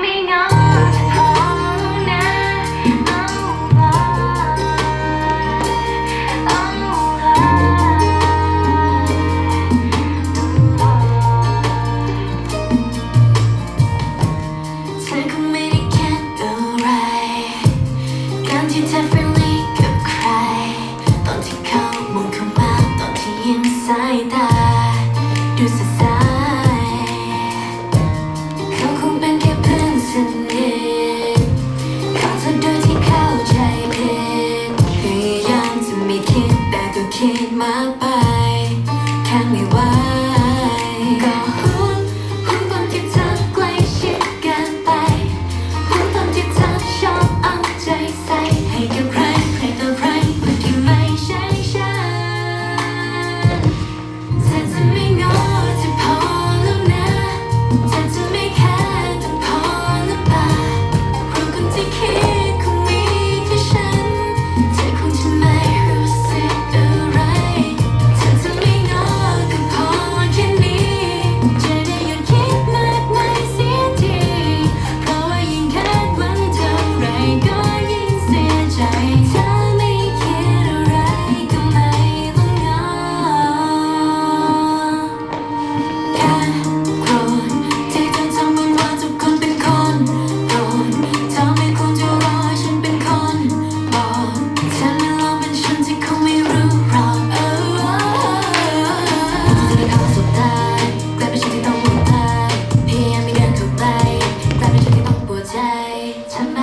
ไม่เหงาพอนะเอาไว้เอาไว้เธอคงไม่ได้แคิดอะไร การที่เธอ friendly กับใคร ตอนที่เขามองเข้ามาตอนที่ยิ้มสายตา เข้า 네, 내 잠.